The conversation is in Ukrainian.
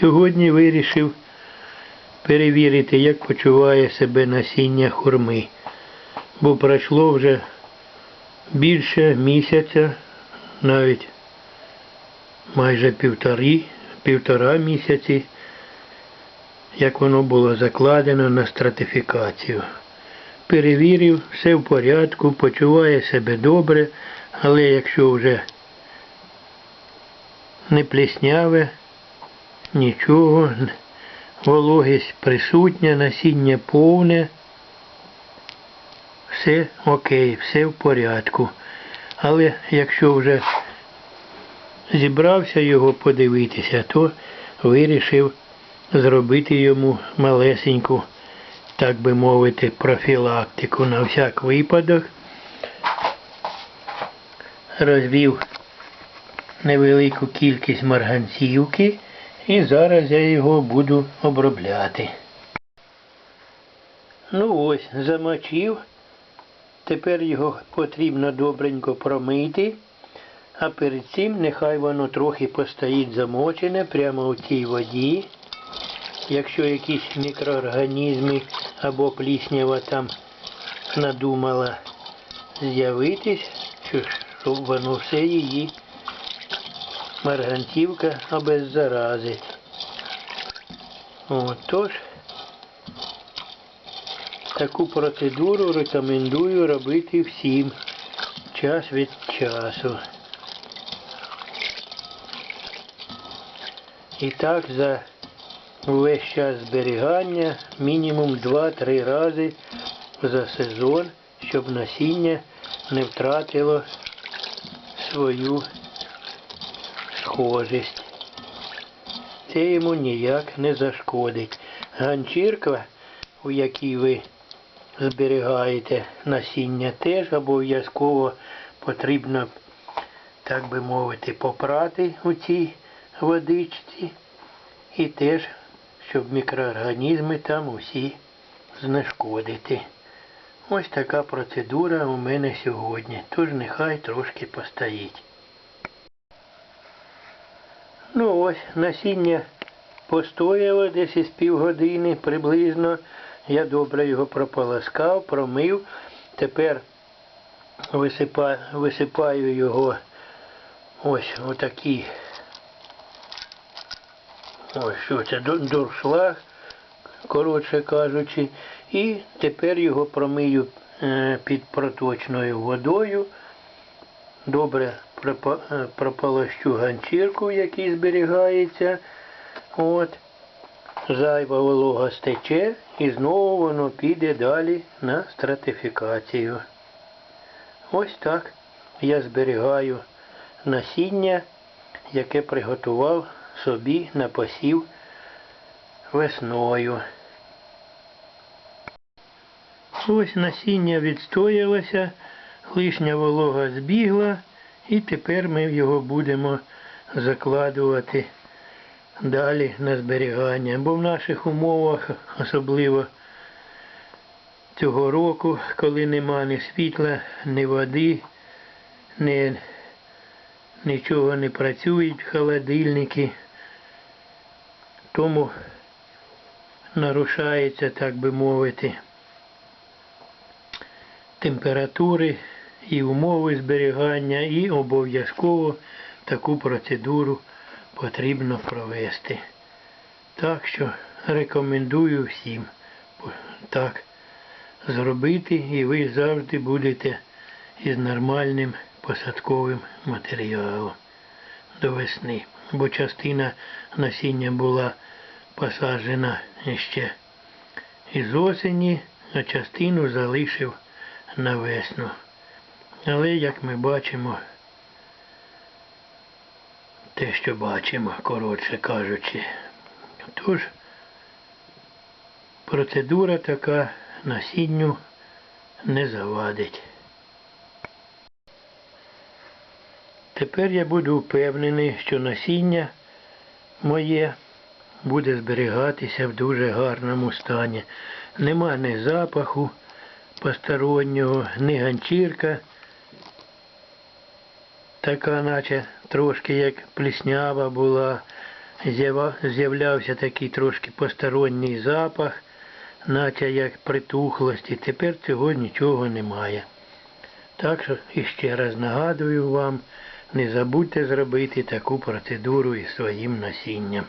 Сьогодні вирішив перевірити, як почуває себе насіння хурми. Бо пройшло вже більше місяця, навіть майже півтори, півтора місяці, як воно було закладено на стратифікацію. Перевірив, все в порядку, почуває себе добре, але якщо вже не плесняве, нічого, вологість присутня, насіння повне, все окей, все в порядку. Але якщо вже зібрався його подивитися, то вирішив зробити йому малесеньку, так би мовити, профілактику на всяк випадок. Розвів невелику кількість марганцівки і зараз я його буду обробляти. Ну ось, замочив. Тепер його потрібно добренько промити, а перед цим нехай воно трохи постоїть замочене прямо у цій воді. Якщо якісь мікроорганізми або пліснява там надумала з'явитись, що щоб воно все її марганцівка обеззаразить. От, тож, таку процедуру рекомендую робити всім час від часу. І так за увесь час зберігання мінімум 2-3 рази за сезон, щоб насіння не втратило свою схожість. Це йому ніяк не зашкодить. Ганчірка, у якій ви зберігаєте насіння, теж обов'язково потрібно, так би мовити, попрати у цій водичці. І теж, щоб мікроорганізми там усі знешкодити. Ось така процедура у мене сьогодні. Тож нехай трошки постоїть. Ну ось, насіння постояло десь із півгодини приблизно. Я добре його прополоскав, промив. Тепер висипаю, висипаю його ось отакі. Ось що це дуршлаг, коротше кажучи. І тепер його промию е, під проточною водою. Добре прополощу ганчірку, в якій зберігається. От. Зайва волога стече і знову воно піде далі на стратифікацію. Ось так я зберігаю насіння, яке приготував собі на посів весною. Ось насіння відстоялося, лишня волога збігла, і тепер ми його будемо закладувати далі на зберігання. Бо в наших умовах, особливо цього року, коли нема ні світла, ні води, ні, нічого не працюють холодильники, тому нарушається, так би мовити, температури і умови зберігання, і обов'язково таку процедуру потрібно провести. Так що рекомендую всім так зробити, і ви завжди будете із нормальним посадковим матеріалом до весни. Бо частина насіння була посаджена ще із осені, а частину залишив на весну. Але, як ми бачимо, те, що бачимо, коротше кажучи. Тож, процедура така насінню не завадить. Тепер я буду впевнений, що насіння моє буде зберігатися в дуже гарному стані. Нема ні запаху постороннього, ні ганчірка, така наче трошки як пліснява була, з'являвся такий трошки посторонній запах, наче як притухлості. Тепер цього нічого немає. Так що іще раз нагадую вам, не забудьте зробити таку процедуру із своїм насінням.